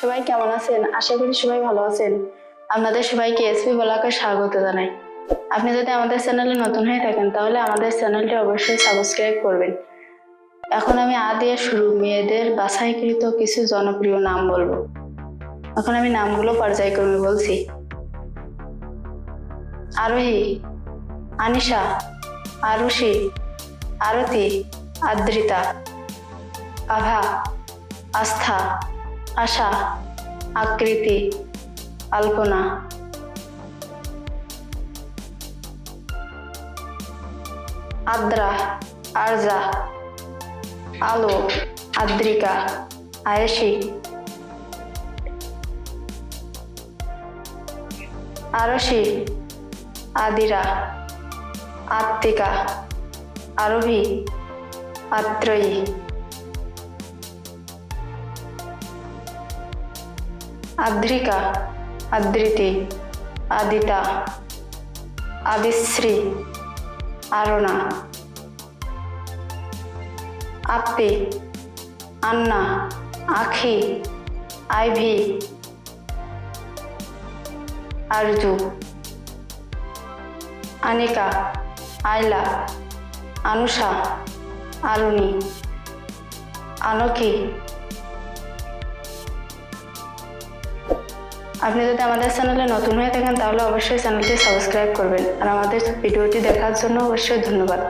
সবাই কেমন আছেন? আশা করি সবাই ভালো আছেন। আপনাদের সবাইকে এসপি বলাকে স্বাগত জানাই। আপনি যদি আমাদের চ্যানেলে নতুন হয়ে থাকেন, তাহলে আমাদের চ্যানেলটি অবশ্যই সাবস্ক্রাইব করবেন। এখন আমি আ দিয়ে শুরু। মেয়েদের বাছাইকৃত কিছু জনপ্রিয় নাম বলব। এখন আমি নামগুলো পর্যায়ক্রমে বলছি। আরোহী, আনিশা আরুষি আরতি, আদ্রিতা, আভা, আস্থা আশা আকৃতি আলপনা। আদ্রা আরজা। আলো আদ্রিকা আয়েশি। আরশি আদিরা। আত্মিকা আরভি আত্রয়ী। আদ্রিকা আদৃতি আদিতা আবিশ্রী আরণা আপ্পি, আন্না, আখি, আইভি, আরজু, আনিকা, আইলা, আনুষা আলুনি আনকি আপনি যদি আমাদের চ্যানেলে নতুন হয়ে থাকেন, তাহলে অবশ্যই চ্যানেলটি সাবস্ক্রাইব করবেন। আর আমাদের ভিডিওটি দেখার জন্য অবশ্যই ধন্যবাদ।